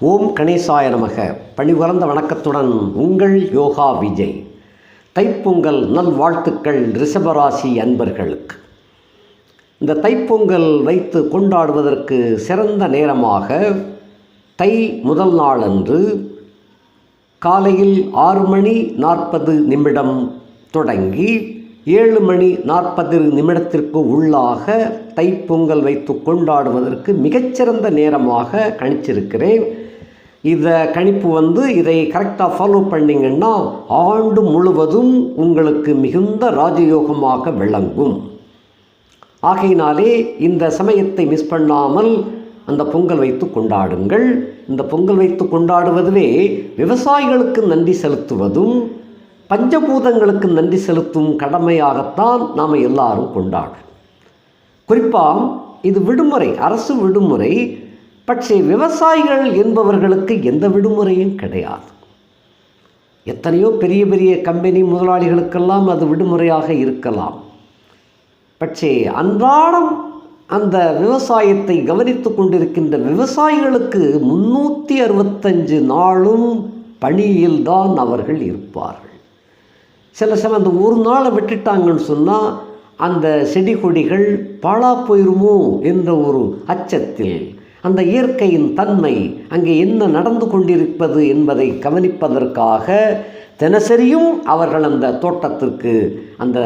ஓம் கணேசாய நமக. பணிவரந்த வணக்கத்துடன் உங்கள் யோகா விஜய். தைப்பொங்கல் நல்வாழ்த்துக்கள் ரிஷபராசி அன்பர்களுக்கு. இந்த தைப்பொங்கல் வைத்து கொண்டாடுவதற்கு சிறந்த நேரமாக தை முதல் நாளன்று காலையில் ஆறு மணி நாற்பது நிமிடம் தொடங்கி ஏழு மணி நாற்பது நிமிடத்திற்கு உள்ளாக தைப்பொங்கல் வைத்து கொண்டாடுவதற்கு மிகச்சிறந்த நேரமாக கணிச்சிருக்கிறேன். இதை கணிப்பு வந்து இதை கரெக்டாக ஃபாலோ பண்ணிங்கன்னா ஆண்டு முழுவதும் உங்களுக்கு மிகுந்த ராஜயோகமாக விளங்கும். ஆகையினாலே இந்த சமயத்தை மிஸ் பண்ணாமல் அந்த பொங்கல் வைத்து கொண்டாடுங்கள். இந்த பொங்கல் வைத்து கொண்டாடுவதிலே விவசாயிகளுக்கு நன்றி செலுத்துவதும் பஞ்சபூதங்களுக்கு நன்றி செலுத்தும் கடமையாகத்தான் நாம் எல்லாரும் கொண்டாடும் குறிப்பாக இது விடுமுறை அரசு விடுமுறை. பட்சே விவசாயிகள் என்பவர்களுக்கு எந்த விடுமுறையும் கிடையாது. எத்தனையோ பெரிய பெரிய கம்பெனி முதலாளிகளுக்கெல்லாம் அது விடுமுறையாக இருக்கலாம். பட்சே அன்றாடம் அந்த விவசாயத்தை கவனித்து கொண்டிருக்கின்ற விவசாயிகளுக்கு முன்னூற்றி அறுபத்தஞ்சு நாளும் பணியில்தான் அவர்கள் இருப்பார்கள். சில சமயம் அந்த ஒரு நாளை விட்டுட்டாங்கன்னு சொன்னால் அந்த செடி கொடிகள் பாழா போயிருமோ என்ற ஒரு அச்சத்தில் அந்த இயற்கையின் தன்மை அங்கே என்ன நடந்து கொண்டிருப்பது என்பதை கவனிப்பதற்காக தினசரியும் அவர்கள் அந்த தோட்டத்திற்கு அந்த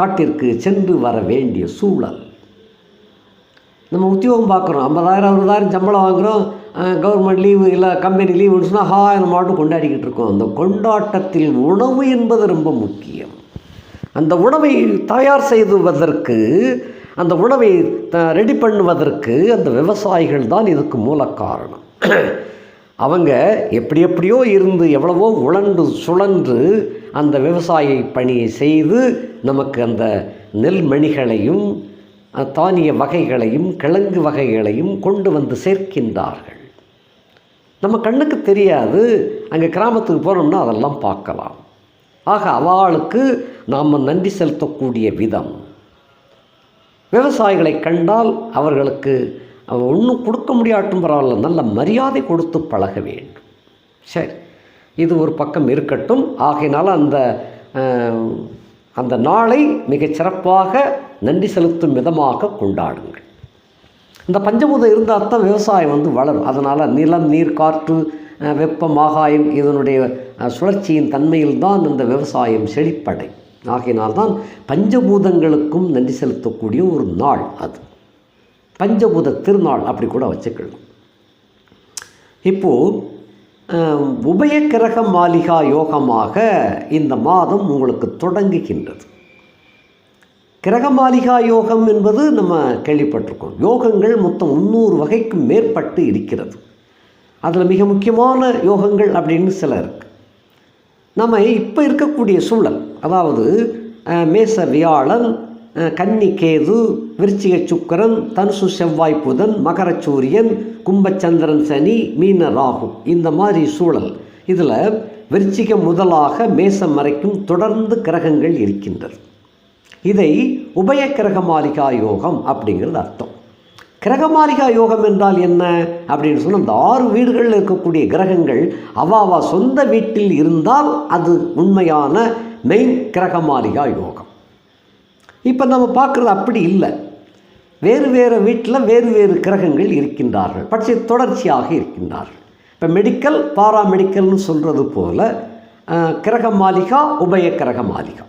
காட்டிற்கு சென்று வர வேண்டிய சூழல். நம்ம உத்தியோகம் பார்க்குறோம். ஐம்பதாயிரம் அறுபதாயிரம் சம்பளம் வாங்குகிறோம் கவர்மெண்ட் லீவு இல்லை கம்பெனி லீவுன்னு சொன்னால் ஹா நம்ம மாட்டும் கொண்டாடிக்கிட்டு இருக்கோம். அந்த கொண்டாட்டத்தில் உணவு என்பது ரொம்ப முக்கியம். அந்த உணவை தயார் செய்துவதற்கு அந்த உணவை ரெடி பண்ணுவதற்கு அந்த விவசாயிகள் தான் இதுக்கு மூல காரணம். அவங்க எப்படி எப்படியோ இருந்து எவ்வளவோ உழன்று சுழன்று அந்த விவசாய பணியை செய்து நமக்கு அந்த நெல் மணிகளையும் தானிய வகைகளையும் கிழங்கு வகைகளையும் கொண்டு வந்து சேர்க்கின்றார்கள். நம்ம கண்ணுக்கு தெரியாது அங்கே கிராமத்துக்கு போனோம்னா அதெல்லாம் பார்க்கலாம். ஆக அவளுக்கு நாம் நன்றி செலுத்தக்கூடிய விதம். விவசாயிகளை கண்டால் அவர்களுக்கு ஒன்றும் கொடுக்க முடியாட்டும் பரவாயில்ல நல்ல மரியாதை கொடுத்து பழக வேண்டும். சரி இது ஒரு பக்கம் இருக்கட்டும். ஆகையினால் அந்த அந்த நாளை மிகச் சிறப்பாக நன்றி செலுத்தும் விதமாக கொண்டாடுங்கள். இந்த பஞ்சபூதம் இருந்தால் தான் விவசாயம் வந்து வளரும். அதனால் நிலம் நீர் காற்று வெப்பம் ஆகாயம் இதனுடைய சுழற்சியின் தன்மையில் தான் இந்த விவசாயம் செழிப்படை ஆகையினால்தான் பஞ்சபூதங்களுக்கும் நன்றி செலுத்தக்கூடிய ஒரு நாள் அது. பஞ்சபூத திருநாள் அப்படி கூட வச்சுக்கலாம். இப்போது உபயக்கிரக மாளிகா யோகமாக இந்த மாதம் உங்களுக்கு தொடங்குகின்றது. கிரகமாளிகா யோகம் என்பது நம்ம கேள்விப்பட்டிருக்கோம். யோகங்கள் மொத்தம் முந்நூறு வகைக்கு மேற்பட்டு இருக்கிறது. அதில் மிக முக்கியமான யோகங்கள் அப்படின்னு சில இருக்குது நம்ம இப்போ இருக்கக்கூடிய சூழல் அதாவது மேச வியாழன் கன்னி கேது விருச்சிக சுக்கரன் தனுசு செவ்வாய் புதன் மகர சூரியன் கும்பச்சந்திரன் சனி மீன ராகு இந்த மாதிரி சூழல். இதில் விருச்சிகம் முதலாக மேசம் வரைக்கும் தொடர்ந்து கிரகங்கள் இருக்கின்றது இதை உபய கிரகமாலிகா யோகம் அப்படிங்கிறது அர்த்தம். கிரகமாலிகா யோகம் என்றால் என்ன? அப்படின்னு சொன்னால் அந்த ஆறு வீடுகளில் இருக்கக்கூடிய கிரகங்கள் அவாவா சொந்த வீட்டில் இருந்தால் அது உண்மையான மெயின் கிரகமாலிகா யோகம். இப்போ நம்ம பார்க்குறது அப்படி இல்லை. வேறு வேறு வீட்டில் வேறு வேறு கிரகங்கள் இருக்கின்றார்கள். பட்சி தொடர்ச்சியாக இருக்கின்றார்கள். இப்போ மெடிக்கல் பாராமெடிக்கல்னு சொல்கிறது போல் கிரக மாளிகா உபய கிரக மாளிகா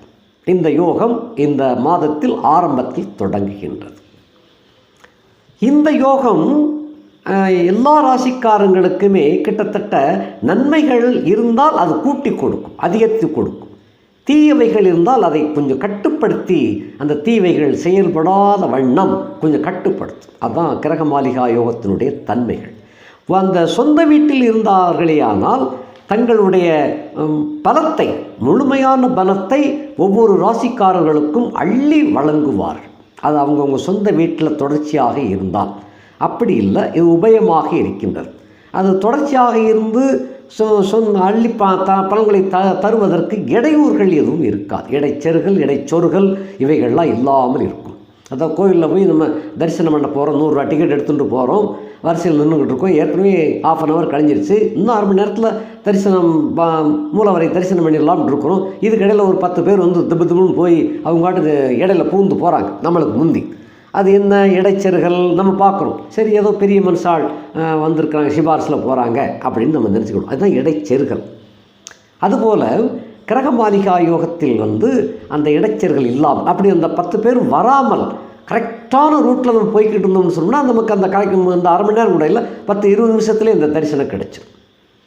இந்த யோகம் இந்த மாதத்தில் ஆரம்பத்தில் தொடங்குகின்றது. இந்த யோகம் எல்லா ராசிக்காரங்களுக்குமே கிட்டத்தட்ட நன்மைகள் இருந்தால் அது கூட்டி கொடுக்கும் அதிகரித்து கொடுக்கும். தீயவைகள் இருந்தால் அதை கொஞ்சம் கட்டுப்படுத்தி அந்த தீவைகள் செயல்படாத வண்ணம் கொஞ்சம் கட்டுப்படுத்தும். அதுதான் கிரகமாளிகா யோகத்தினுடைய தன்மைகள். அந்த சொந்த வீட்டில் இருந்தார்களேயானால் தங்களுடைய பலத்தை முழுமையான பலத்தை ஒவ்வொரு ராசிக்காரர்களுக்கும் அள்ளி வழங்குவார்கள். அது அவங்கவுங்க சொந்த வீட்டில் தொடர்ச்சியாக இருந்தால். அப்படி இல்லை இது உபயமாக இருக்கின்றது. அது தொடர்ச்சியாக இருந்து சொ சொந்த அள்ளி ப த த தருவதற்கு இடையூறுகள் எதுவும் இருக்காது. இடைச்செருகள் இடைச்சொருகள் இவைகள்லாம் இல்லாமல் இருக்கும். அதான் கோவிலில் போய் நம்ம தரிசனம் பண்ண போகிறோம் நூறுரூவா டிக்கெட் எடுத்துகிட்டு போகிறோம் வரிசையில் நின்றுக்கிட்டு இருக்கோம் ஏற்கனவே ஆஃப் அன் ஹவர் கழிஞ்சிருச்சு. இன்னும் அரை மணி நேரத்தில் தரிசனம் பா- மூலவரை தரிசனம் பண்ணிடலாம்னு இருக்கிறோம். இதுக்கிடையில் ஒரு பத்து பேர் வந்து திப்பு திப்புன்னு போய் அவங்க பாட்டுக்கு இடையில பூந்து போகிறாங்க நம்மளுக்கு முந்தி. அது என்ன இடைச்செருகள் நம்ம பார்க்குறோம். சரி ஏதோ பெரிய மனுஷாள் வந்திருக்கிறாங்க சிபாரிசில் போகிறாங்க அப்படின்னு நம்ம நினச்சிக்கணும் அதுதான் இடைச்செருகள் அதுபோல் கிரகமாலிகா யோகத்தில் வந்து அந்த இடைச்சர்கள் இல்லாமல் அப்படி அந்த பத்து பேர் வராமல் கரெக்டான ரூட்டில் நம்ம போய்கிட்டு இருந்தோம்னு சொன்னால் நமக்கு அந்த கரைக்கும் அந்த அரை மணி நேரம் கூட இல்லை. பத்து இருபது நிமிஷத்துலேயே இந்த தரிசனம் கிடைச்சிடும்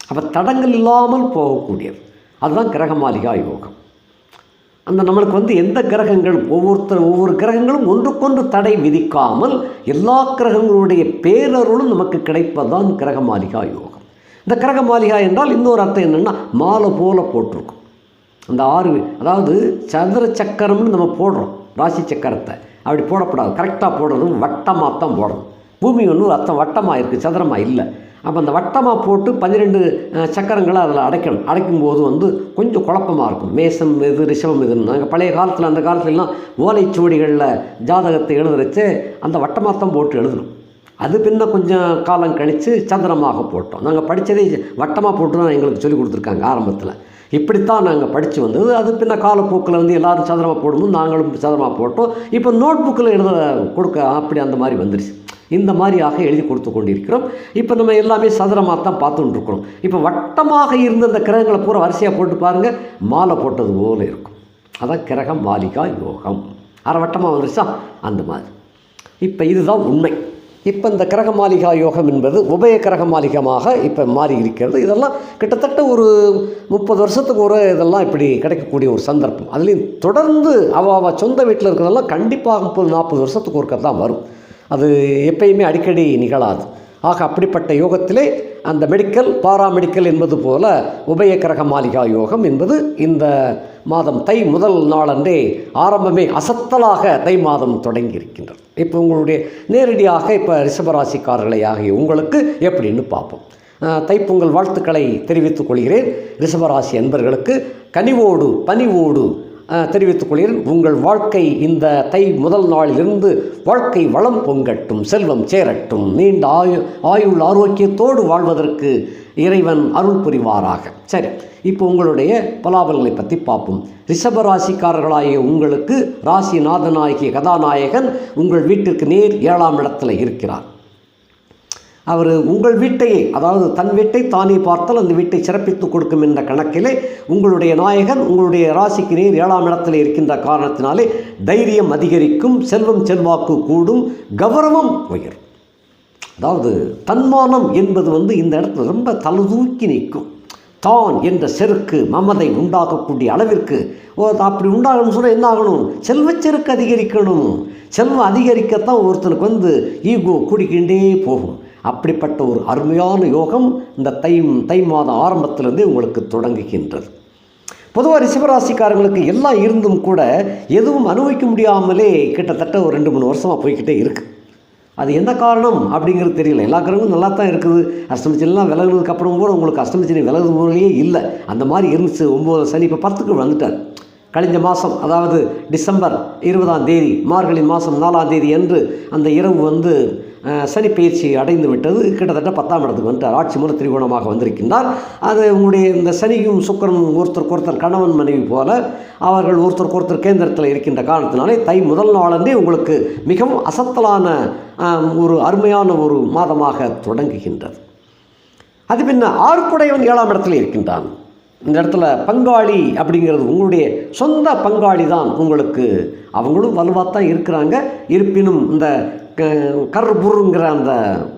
அப்போ தடங்கள் இல்லாமல் போகக்கூடியது. அதுதான் கிரகமாலிகா யோகம் அந்த நம்மளுக்கு வந்து எந்த கிரகங்கள் ஒவ்வொருத்தர் ஒவ்வொரு கிரகங்களும் ஒன்றுக்கொன்று தடை விதிக்காமல் எல்லா கிரகங்களுடைய பேரருளும் நமக்கு கிடைப்பதுதான் கிரகமாலிகா யோகம் இந்த கிரகமாலிகா என்றால் இன்னொரு அர்த்தம் என்னென்னா மாலை போல போட்டிருக்கும். அந்த ஆறு அதாவது சதுர சக்கரம்னு நம்ம போடுறோம். ராசி சக்கரத்தை. அப்படி போடக்கூடாது கரெக்டாக போடுறதும் வட்டமாக தான் போடணும். பூமி ஒன்றும் அத்தம் வட்டமாக இருக்குது சதுரமாக இல்லை. அப்போ அந்த வட்டமாக போட்டு பன்னிரெண்டு சக்கரங்களை அதில் அடைக்கணும். அடைக்கும் போது வந்து கொஞ்சம் குழப்பமாக இருக்கும். மேசம் இது ரிஷபம் இதுன்னு நாங்கள் பழைய காலத்தில் அந்த காலத்துலலாம் ஓலைச்சுவடிகளில் ஜாதகத்தை எழுதுறச்சு அந்த வட்டமாக தான் போட்டு எழுதணும். அது பின்ன கொஞ்சம் காலம் கழித்து சதுரமாக போட்டோம். நாங்கள் படித்ததே வட்டமாக போட்டு தான் எங்களுக்கு சொல்லி கொடுத்துருக்காங்க ஆரம்பத்தில். இப்படித்தான் நாங்கள் படித்து வந்தது. அது பின்ன காலப்போக்கில் வந்து எல்லாரும் சதுரமாக போடும்போது நாங்களும் சதுரமாக போட்டோம். இப்போ நோட் புக்கில் எழுத கொடுக்க அப்படி அந்த மாதிரி வந்துருச்சு. இந்த மாதிரியாக எழுதி கொடுத்து கொண்டிருக்கிறோம். இப்போ நம்ம எல்லாமே சதுரமாக தான் பார்த்துட்டு இருக்கிறோம் இப்போ வட்டமாக இருந்த அந்த கிரகங்களை பூரா வரிசையாக போட்டு பாருங்கள் மாலை போட்டது போல இருக்கும். அதான் கிரகம் மாலிகா யோகம். அரை வட்டமாக வந்துருச்சா? அந்த மாதிரி. இப்போ இதுதான் உண்மை. இப்போ இந்த கிரகமாலிகா யோகம் என்பது உபய கிரகமாலிகமாக இப்போ மாறி இருக்கிறது இதெல்லாம் கிட்டத்தட்ட ஒரு முப்பது வருஷத்துக்கு ஒரு இதெல்லாம் இப்படி கிடைக்கக்கூடிய ஒரு சந்தர்ப்பம். அதுலேயும் தொடர்ந்து அவ அவ சொந்த வீட்டில் இருக்கிறதெல்லாம் கண்டிப்பாக முப்பது நாற்பது வருஷத்துக்கு ஒருக்க தான் வரும். அது எப்பயுமே அடிக்கடி நிகழாது. ஆக அப்படிப்பட்ட யோகத்திலே அந்த மெடிக்கல் பாராமெடிக்கல் என்பது போல உபய கிரக மாளிகா யோகம் என்பது இந்த மாதம் தை முதல் நாளன்றே ஆரம்பமே அசத்தலாக தை மாதம் தொடங்கி இருக்கின்றது இப்போ உங்களுடைய நேரடியாக இப்போ ரிஷபராசிக்காரர்களை ஆகிய உங்களுக்கு எப்படின்னு பார்ப்போம். தைப்பொங்கல் வாழ்த்துக்களை தெரிவித்துக் கொள்கிறேன். ரிஷபராசி அன்பர்களுக்கு கனிவோடு பனிவோடு தெரிவித்துக் கொள்கிறேன். உங்கள் வாழ்க்கை இந்த தை முதல் நாளிலிருந்து வாழ்க்கை வளம் பொங்கட்டும் செல்வம் சேரட்டும். நீண்ட ஆயு ஆயுள் ஆரோக்கியத்தோடு வாழ்வதற்கு இறைவன் அருள் புரிவாராக. சரி இப்போ உங்களுடைய பலாபலனை பற்றி பார்ப்போம். ரிஷப ராசிக்காரர்களாகிய உங்களுக்கு ராசிநாதனாகிய கதாநாயகன் உங்கள் வீட்டிற்கு நேர் ஏழாம் இடத்தில் இருக்கிறார். அவர் உங்கள் வீட்டையே அதாவது தன் வீட்டை தானே பார்த்தால் அந்த வீட்டை சிறப்பித்து கொடுக்கும் என்ற கணக்கிலே உங்களுடைய நாயகன் உங்களுடைய ராசிக்கு நேர் ஏழாம் இடத்தில் இருக்கின்ற காரணத்தினாலே தைரியம் அதிகரிக்கும் செல்வம் செல்வாக்கு கூடும் கௌரவம் உயரும். அதாவது தன்மானம் என்பது வந்து இந்த இடத்துல ரொம்ப தலதூக்கி நிற்கும். தான் என்ற செருக்கு மமதை உண்டாக்கக்கூடிய அளவிற்கு ஓ அப்படி உண்டாகணும்னு சொன்னால் என்ன ஆகணும்? செல்வச்செருக்கு அதிகரிக்கணும். செல்வம் அதிகரிக்கத்தான் ஒருத்தனுக்கு வந்து ஈகோ கூடிக்கிண்டே போகும். அப்படிப்பட்ட ஒரு அருமையான யோகம் இந்த தை தை மாதம் ஆரம்பத்திலிருந்தே உங்களுக்கு தொடங்குகின்றது. பொதுவாக ரிஷபராசிக்காரங்களுக்கு எல்லாம் இருந்தும் கூட எதுவும் அனுபவிக்க முடியாமலே கிட்டத்தட்ட ஒரு ரெண்டு மூணு வருஷமாக போய்க்கிட்டே இருக்குது அது எந்த காரணம் அப்படிங்கிறது தெரியல. எல்லா கிரகங்களும் நல்லா தான் இருக்குது. அஷ்டமிச்சனெலாம் விலகுனதுக்கு அப்புறம் கூட உங்களுக்கு அஷ்டமச்சனி விலகுது போலயே இல்லை. அந்த மாதிரி இருந்துச்சு. ஒம்பது சனி இப்போ பத்துக்கு வந்துட்டார். கழிஞ்ச மாதம் அதாவது டிசம்பர் இருபதாம் தேதி மார்கழி மாதம் நாலாம் தேதி என்று அந்த இரவு வந்து சனி பயிற்சி அடைந்து விட்டது. கிட்டத்தட்ட பத்தாம் இடத்துக்கு வந்துட்டார். ஆட்சி மூலம் திரிகோணமாக வந்திருக்கின்றார். அது உங்களுடைய இந்த சனியும் சுக்கிரனும் ஒருத்தருக்கு ஒருத்தர் கணவன் மனைவி போல அவர்கள் ஒருத்தருக்கு ஒருத்தர் கேந்திரத்தில் இருக்கின்ற காரணத்தினாலே தை முதல் நாளன்றே உங்களுக்கு மிகவும் அசத்தலான ஒரு அருமையான ஒரு மாதமாக தொடங்குகின்றது. அது பின்ன ஆர்ப்புடையவன் ஏழாம் இடத்துல இருக்கின்றான். இந்த இடத்துல பங்காளி அப்படிங்கிறது உங்களுடைய சொந்த பங்காளி தான் உங்களுக்கு அவங்களும் வலுவாக தான் இருக்கிறாங்க. இருப்பினும் இந்த கர்புருங்கிற அந்த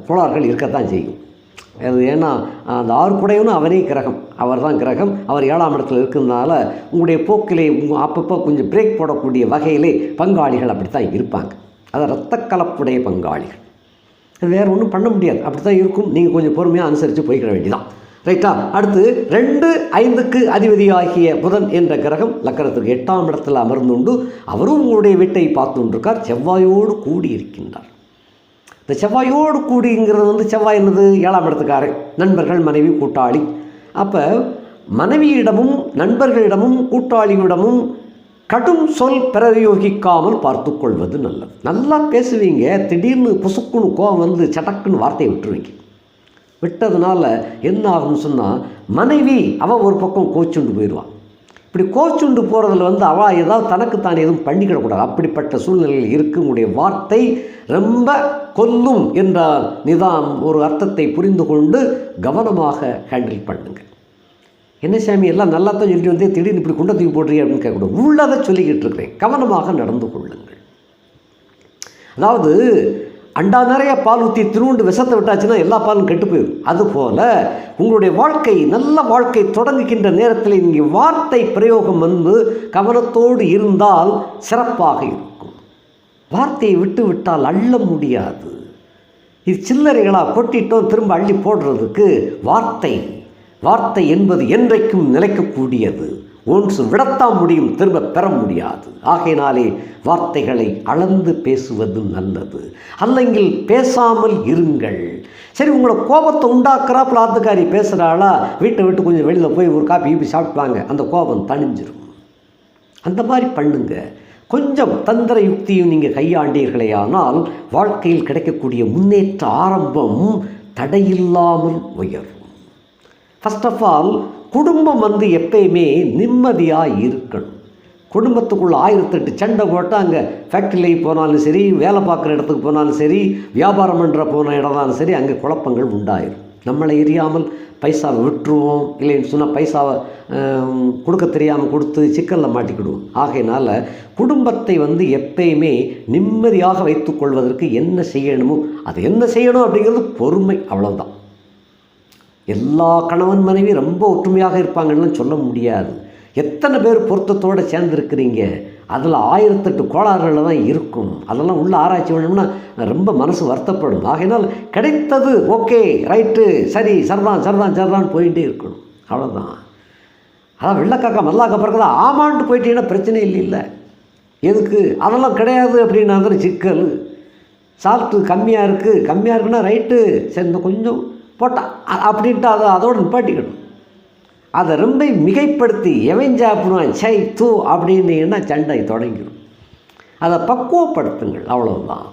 புலார்கள் இருக்கத்தான் செய்யும். அது ஏன்னா அந்த ஆறுக்குடையவனும் அவனே கிரகம். அவர் தான் கிரகம். அவர் ஏழாம் இடத்துல இருக்கிறதுனால உங்களுடைய போக்கிலே அப்பப்போ கொஞ்சம் பிரேக் போடக்கூடிய வகையிலே பங்காளிகள் அப்படித்தான் இருப்பாங்க. அது ரத்த கலப்புடைய பங்காளிகள். வேறு ஒன்றும் பண்ண முடியாது. அப்படி தான் இருக்கும். நீங்கள் கொஞ்சம் பொறுமையாக அனுசரித்து போய்க்கிற வேண்டியதான் ரைட்டா? அடுத்து ரெண்டு ஐந்துக்கு அதிபதியாகிய புதன் என்ற கிரகம் லக்கணத்துக்கு எட்டாம் இடத்தில் அமர்ந்துண்டு அவரும் உங்களுடைய வீட்டை பார்த்து செவ்வாயோடு கூடி இருக்கின்றார் இந்த செவ்வாயோடு கூடிங்கிறது வந்து செவ்வாய் என்னது? ஏழாம் இடத்துக்காரன் நண்பர்கள் மனைவி கூட்டாளி. அப்போ மனைவியிடமும் நண்பர்களிடமும் கூட்டாளியிடமும் கடும் சொல் பிரயோகிக்காமல் பார்த்து கொள்வது நல்லது. நல்லா பேசுவீங்க. திடீர்னு புசுக்குன்னு கோவம் வந்து சடக்குன்னு வார்த்தையை விட்டுருவீங்க. விட்டதுனால என்ன ஆகும்னு சொன்னால் மனைவி அவள் ஒரு பக்கம் கோச்சுண்டு போயிடுவான் இப்படி கோச்சுண்டு போகிறதுல வந்து அவள் ஏதாவது தனக்கு தான் எதுவும் பண்ணிக்கிடக்கூடாது அப்படிப்பட்ட சூழ்நிலையில் இருக்கக்கூடிய வார்த்தை ரொம்ப கொல்லும் என்ற நிதாம் ஒரு அர்த்தத்தை புரிந்து கொண்டு கவனமாக ஹேண்டில் பண்ணுங்க என்ன சாமி எல்லாம் நல்லா தான் சொல்லிட்டு வந்தே திடீர்னு இப்படி குண்டை தூக்கி போடுறீ அப்படின்னு கேட்கக்கூடாது. உள்ளதை சொல்லிக்கிட்டு இருக்கிறேன். கவனமாக நடந்து கொள்ளுங்கள். அதாவது அண்டா நிறைய பால் ஊற்றி திருவுண்டு விஷத்தை விட்டாச்சுன்னா எல்லா பாலும் கெட்டு போயிடும் அதுபோல் உங்களுடைய வாழ்க்கை நல்ல வாழ்க்கை தொடங்குகின்ற நேரத்தில் நீங்கள் வார்த்தை பிரயோகம் வந்து கவனத்தோடு இருந்தால் சிறப்பாக இருக்கும். வார்த்தையை விட்டு விட்டால் அள்ள முடியாது. இது சில்லறைகளாக கொட்டிட்டோம் திரும்ப அள்ளி போடுறதுக்கு வார்த்தை வார்த்தை என்பது என்றைக்கும் நிலைக்கக்கூடியது. ஒன்று விடத்தான் முடியும் திரும்ப பெற முடியாது. ஆகையினாலே வார்த்தைகளை அளந்து பேசுவது நல்லது. அல்லங்கில் பேசாமல் இருங்கள். சரி உங்களை கோபத்தை உண்டாக்குறாப்புல ஆத்துக்காரி பேசுகிறாளா வீட்டை விட்டு கொஞ்சம் வெளியில் போய் ஒரு காப்பி ஈப்பி சாப்பிட்டுவாங்க அந்த கோபம் தணிஞ்சிரும். அந்த மாதிரி பண்ணுங்க. கொஞ்சம் தந்திர யுக்தியும் நீங்கள் கையாண்டீர்களே ஆனால் வாழ்க்கையில் கிடைக்கக்கூடிய முன்னேற்ற ஆரம்பம் தடையில்லாமல் உயரும். ஃபஸ்ட் ஆஃப் ஆல் குடும்பம் வந்து எப்பயுமே நிம்மதியாக இருக்கணும். குடும்பத்துக்குள்ள ஆயிரத்தெட்டு சண்டை போட்டால் அங்கே ஃபேக்ட்ரியில் போனாலும் சரி வேலை பார்க்குற இடத்துக்கு போனாலும் சரி வியாபாரம் பண்ணுற போன இடம்னாலும் சரி அங்கே குழப்பங்கள் உண்டாயிரும். நம்மளை எரியாமல் பைசாவை விட்டுருவோம். இல்லைன்னு சொன்னால் பைசாவை கொடுக்க தெரியாமல் கொடுத்து சிக்கலில் மாட்டிக்கிடுவோம். ஆகையினால் குடும்பத்தை வந்து எப்பயுமே நிம்மதியாக வைத்துக்கொள்வதற்கு என்ன செய்யணுமோ அது என்ன செய்யணும் அப்படிங்கிறது பொறுமை அவ்வளோதான் எல்லா கணவன் மனைவி ரொம்ப ஒற்றுமையாக இருப்பாங்கன்னு சொல்ல முடியாது. எத்தனை பேர் பொருத்தத்தோடு சேர்ந்துருக்கிறீங்க? அதில் ஆயிரத்தெட்டு கோளாறுகள் தான் இருக்கும். அதெல்லாம் உள்ள ஆராய்ச்சி பண்ணோம்னா ரொம்ப மனசு வருத்தப்படும். ஆகையினால் கிடைத்தது ஓகே ரைட்டு சரி சரிதான் சரிதான் சரிதான் போயிட்டே இருக்கணும். அவ்வளோதான் அதான் வெள்ளக்காக்கா மல்லாக்கா பிறகுதா ஆமான்ட்டு போயிட்டீங்கன்னா பிரச்சனை இல்லை இல்லை. எதுக்கு? அதெல்லாம் கிடையாது அப்படின்னா தானே சிக்கல். சால்ட்டு கம்மியாக இருக்குது கம்மியாக இருக்குன்னா ரைட்டு. சரி இந்த கொஞ்சம் போட்டால் அப்படின்ட்டு அதை அதோடு நிப்பாட்டிக்கணும். அதை ரொம்ப மிகைப்படுத்தி எவன் சாப்பிடுவான் சை தூ அப்படின்னீங்கன்னா சண்டை தொடங்கிடும் அதை பக்குவப்படுத்துங்கள் அவ்வளவுதான்.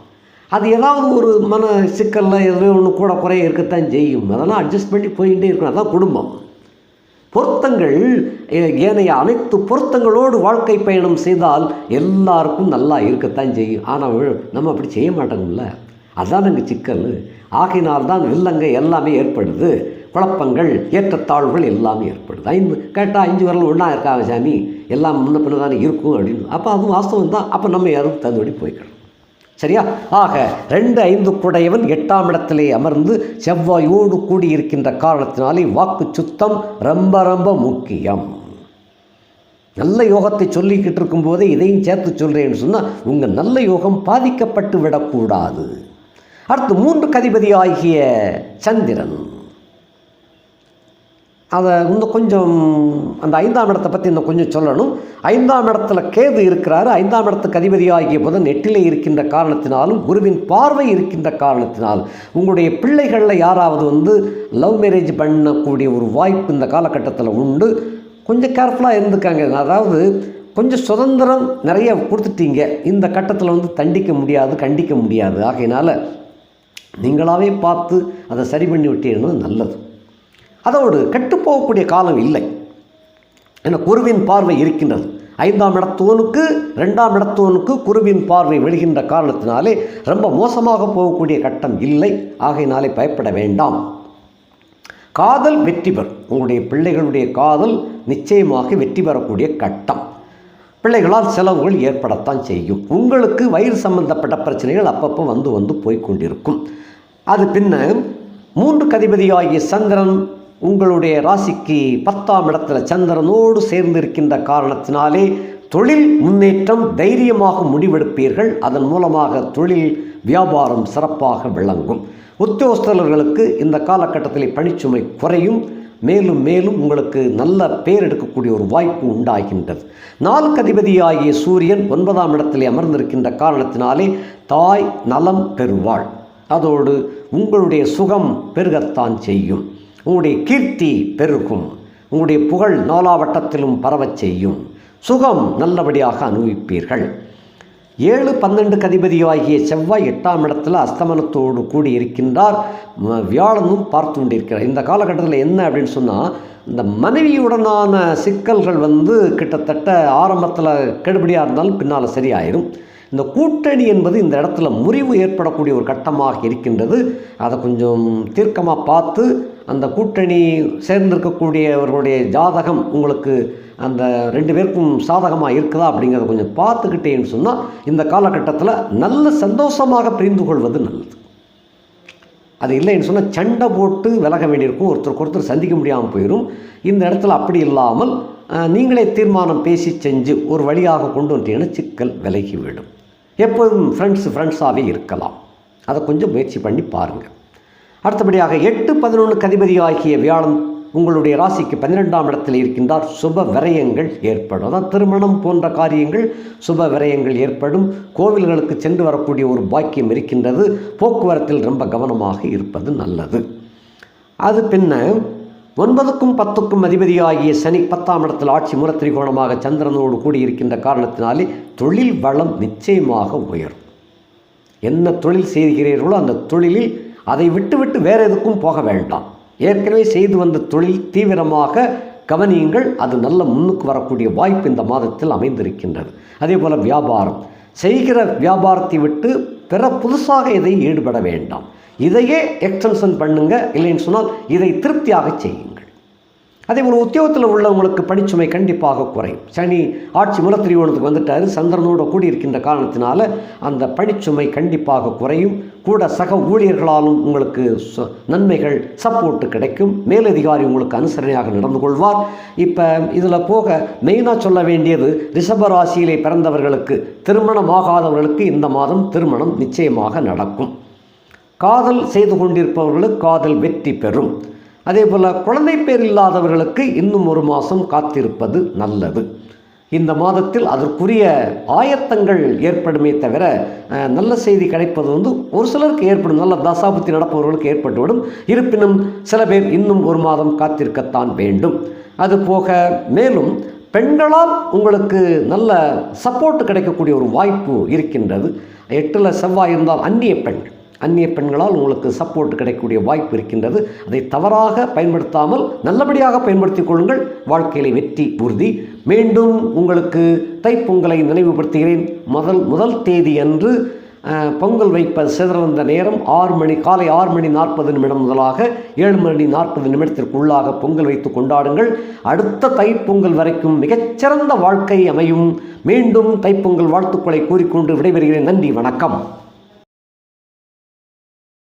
அது ஏதாவது ஒரு மன சிக்கலில் எதுவே ஒன்று கூட குறைய இருக்கத்தான் செய்யும். அதெல்லாம் அட்ஜஸ்ட் பண்ணி போயிட்டே இருக்கணும். அதான் குடும்பம். பொருத்தங்கள் ஏனைய அனைத்து பொருத்தங்களோடு வாழ்க்கை பயணம் செய்தால் எல்லாருக்கும் நல்லா இருக்கத்தான் செய்யும். ஆனால் நம்ம அப்படி செய்ய மாட்டோங்கல்ல அதுதான் எங்கள் சிக்கல். ஆகினால்தான் வில்லங்க எல்லாமே ஏற்படுது. குழப்பங்கள் ஏற்றத்தாழ்வுகள் எல்லாமே ஏற்படுது. ஐந்து கேட்டால் அஞ்சு வரல ஒன்றா இருக்காங்க சாமி. எல்லாம் முன்ன பின்ன தானே இருக்கும் அப்படின்னு. அப்போ அதுவும் வாஸ்தவம் தான். அப்போ நம்ம யாரும் தந்தபடி போய்க்கணும் சரியா? ஆக ரெண்டு ஐந்து குடையவன் எட்டாம் இடத்திலே அமர்ந்து செவ்வாயோடு கூடியிருக்கின்ற காரணத்தினாலே வாக்கு சுத்தம் ரொம்ப ரொம்ப முக்கியம். நல்ல யோகத்தை சொல்லிக்கிட்டு இருக்கும்போதே இதையும் சேர்த்து சொல்கிறேன்னு சொன்னால் உங்கள் நல்ல யோகம் பாதிக்கப்பட்டு விடக்கூடாது. அடுத்து மூன்று கதிபதி ஆகிய சந்திரன். அதை இன்னும் கொஞ்சம் அந்த ஐந்தாம் இடத்தை பற்றி இன்னும் கொஞ்சம் சொல்லணும். ஐந்தாம் இடத்துல கேது இருக்கிறாரு. ஐந்தாம் இடத்துக்கு அதிபதியாகிய புதன் எட்டிலே இருக்கின்ற காரணத்தினாலும் குருவின் பார்வை இருக்கின்ற காரணத்தினால் உங்களுடைய பிள்ளைகளில் யாராவது வந்து லவ் மேரேஜ் பண்ணக்கூடிய ஒரு வாய்ப்பு இந்த காலகட்டத்தில் உண்டு. கொஞ்சம் கேர்ஃபுல்லாக இருந்துக்காங்க. அதாவது கொஞ்சம் சுதந்திரம் நிறைய கொடுத்துட்டீங்க. இந்த கட்டத்தில் வந்து தண்டிக்க முடியாது கண்டிக்க முடியாது. ஆகையினால நீங்களாகவே பார்த்து அதை சரி பண்ணி விட்டீங்கன்னா நல்லது. அதோடு கெட்டுப்போகக்கூடிய காலம் இல்லை. என குருவின் பார்வை இருக்கின்றது. ஐந்தாம் இடத்துவனுக்கு ரெண்டாம் இடத்துவனுக்கு குருவின் பார்வை விழுகின்ற காரணத்தினாலே ரொம்ப மோசமாக போகக்கூடிய கட்டம் இல்லை. ஆகையினாலே பயப்பட வேண்டாம். காதல் வெற்றி பெறும். உங்களுடைய பிள்ளைகளுடைய காதல் நிச்சயமாக வெற்றி பெறக்கூடிய கட்டம். பிள்ளைகளால் செலவுகள் ஏற்படத்தான் செய்யும். உங்களுக்கு வயிறு சம்பந்தப்பட்ட பிரச்சனைகள் அப்பப்போ வந்து வந்து போய்க் கொண்டிருக்கும் அது பின்ன மூன்று கதிபதியாகிய சந்திரன் உங்களுடைய ராசிக்கு பத்தாம் இடத்துல சந்திரனோடு சேர்ந்திருக்கின்ற காரணத்தினாலே தொழில் முன்னேற்றம் தைரியமாக முடிவெடுப்பீர்கள். அதன் மூலமாக தொழில் வியாபாரம் சிறப்பாக விளங்கும். உத்தியோகஸ்தர்களுக்கு இந்த காலகட்டத்தில் பணிச்சுமை குறையும். மேலும் மேலும் உங்களுக்கு நல்ல பேர் எடுக்கக்கூடிய ஒரு வாய்ப்பு உண்டாகின்றது. நான்கு அதிபதியாகிய சூரியன் ஒன்பதாம் இடத்திலே அமர்ந்திருக்கின்ற காரணத்தினாலே தாய் நலம் பெறுவாள். அதோடு உங்களுடைய சுகம் பெருகத்தான் செய்யும். உங்களுடைய கீர்த்தி பெருகும். உங்களுடைய புகழ் நாலாவட்டத்திலும் பரவச் செய்யும். சுகம் நல்லபடியாக அனுபவிப்பீர்கள். ஏழு பன்னெண்டு கதிபதியாகிய செவ்வாய் எட்டாம் இடத்துல அஸ்தமனத்தோடு கூடி இருக்கின்றார் வியாழனும் பார்த்து கொண்டிருக்கிறார். இந்த காலகட்டத்தில் என்ன அப்படின்னு சொன்னால் இந்த மனைவியுடனான சிக்கல்கள் வந்து கிட்டத்தட்ட ஆரம்பத்தில் கெடுபடியாக இருந்தாலும் பின்னால் சரியாயிரும். இந்த கூட்டணி என்பது இந்த இடத்துல முறிவு ஏற்படக்கூடிய ஒரு கட்டமாக இருக்கின்றது. அதை கொஞ்சம் தீர்க்கமாக பார்த்து அந்த கூட்டணி சேர்ந்திருக்கக்கூடியவர்களுடைய ஜாதகம் உங்களுக்கு அந்த ரெண்டு பேருக்கும் சாதகமாக இருக்குதா அப்படிங்கிறத கொஞ்சம் பார்த்துக்கிட்டேன்னு சொன்னால் இந்த காலகட்டத்தில் நல்ல சந்தோஷமாக பிரிந்து கொள்வது நல்லது. அது இல்லைன்னு சொன்னால் சண்டை போட்டு விலக வேண்டியிருக்கும். ஒருத்தருக்கு ஒருத்தர் சந்திக்க முடியாமல் போயிடும் இந்த இடத்துல அப்படி இல்லாமல் நீங்களே தீர்மானம் பேசி செஞ்சு ஒரு வழியாக கொண்டு வந்தீங்கன்னா சிக்கல் விலகி விடும் எப்போதும் ஃப்ரெண்ட்ஸ் ஃப்ரெண்ட்ஸாகவே இருக்கலாம். அதை கொஞ்சம் முயற்சி பண்ணி பாருங்கள் அடுத்தபடியாக எட்டு பதினொன்று கதிபதி ஆகிய வியாழன் உங்களுடைய ராசிக்கு பன்னிரெண்டாம் இடத்தில் இருக்கின்றார். சுப விரயங்கள் ஏற்படும். அதான் திருமணம் போன்ற காரியங்கள் சுப விரயங்கள் ஏற்படும். கோவில்களுக்கு சென்று வரக்கூடிய ஒரு பாக்கியம் இருக்கின்றது. போக்குவரத்தில் ரொம்ப கவனமாக இருப்பது நல்லது. அது பின்ன ஒன்பதுக்கும் பத்துக்கும் அதிபதியாகிய சனி பத்தாம் இடத்தில் ஆட்சி மூலத்திரிகோணமாக சந்திரனோடு கூடியிருக்கின்ற காரணத்தினாலே தொழில் வளம் நிச்சயமாக உயரும். என்ன தொழில் செய்கிறீர்களோ அந்த தொழிலில் அதை விட்டுவிட்டு வேற எதுக்கும் போக வேண்டாம். ஏற்கனவே செய்து வந்த தொழில் தீவிரமாக கவனியுங்கள் அது நல்ல முன்னுக்கு வரக்கூடிய வாய்ப்பு இந்த மாதத்தில் அமைந்திருக்கின்றது. அதே போல் வியாபாரம். செய்கிற வியாபாரத்தை விட்டு பிற புதுசாக இதை ஈடுபட வேண்டாம். இதையே எக்ஸ்டென்ஷன் பண்ணுங்க இல்லைன்னு சொன்னால் இதை திருப்தியாக செய்யுங்கள். அதே போல் உத்தியோகத்தில் உள்ளவங்களுக்கு பணிச்சுமை கண்டிப்பாக குறையும். சனி ஆட்சி மூலத்திரியோணத்துக்கு வந்துட்டார் சந்திரனோட கூடி இருக்கின்ற காரணத்தினால அந்த பணிச்சுமை கண்டிப்பாக குறையும். கூட சக ஊழியர்களாலும் உங்களுக்கு ச- நன்மைகள் சப்போர்ட்டு கிடைக்கும். மேலதிகாரி உங்களுக்கு அனுசரணையாக நடந்து கொள்வார். இப்போ இதில் போக மெயினாக சொல்ல வேண்டியது ரிஷப ராசியிலே பிறந்தவர்களுக்கு திருமணமாகாதவர்களுக்கு இந்த மாதம் திருமணம் நிச்சயமாக நடக்கும். காதல் செய்து கொண்டிருப்பவர்களுக்கு காதல் வெற்றி பெறும். அதே போல் குழந்தை பேர் இல்லாதவர்களுக்கு இன்னும் ஒரு மாதம் காத்திருப்பது நல்லது. இந்த மாதத்தில் அதற்குரிய ஆயத்தங்கள் ஏற்படுமே தவிர நல்ல செய்தி கிடைப்பது வந்து ஒரு சிலருக்கு ஏற்படும். நல்ல தசாபுத்தி நடப்பவர்களுக்கு ஏற்பட்டுவிடும். இருப்பினும் சில பேர் இன்னும் ஒரு மாதம் காத்திருக்கத்தான் வேண்டும். அதுபோக மேலும் பெண்களால் உங்களுக்கு நல்ல சப்போர்ட் கிடைக்கக்கூடிய ஒரு வாய்ப்பு இருக்கின்றது. எட்டில் செவ்வாய் இருந்தால் அந்நிய பெண். அந்நிய பெண்களால் உங்களுக்கு சப்போர்ட் கிடைக்கக்கூடிய வாய்ப்பு இருக்கின்றது. அதை தவறாக பயன்படுத்தாமல் நல்லபடியாக பயன்படுத்திக் கொள்ளுங்கள். வாழ்க்கையிலே வெற்றி உறுதி. மீண்டும் உங்களுக்கு தைப்பொங்கலை நினைவுபடுத்துகிறேன். முதல் முதல் தேதி அன்று பொங்கல் வைப்ப சிதறந்த நேரம் ஆறு மணி காலை ஆறு மணி நாற்பது நிமிடம் முதலாக ஏழு மணி நாற்பது நிமிடத்திற்குள்ளாக பொங்கல் வைத்து கொண்டாடுங்கள். அடுத்த தைப்பொங்கல் வரைக்கும் மிகச்சிறந்த வாழ்க்கை அமையும். மீண்டும் தைப்பொங்கல் வாழ்த்துக்களை கூறிக்கொண்டு விடைபெறுகிறேன். நன்றி வணக்கம்.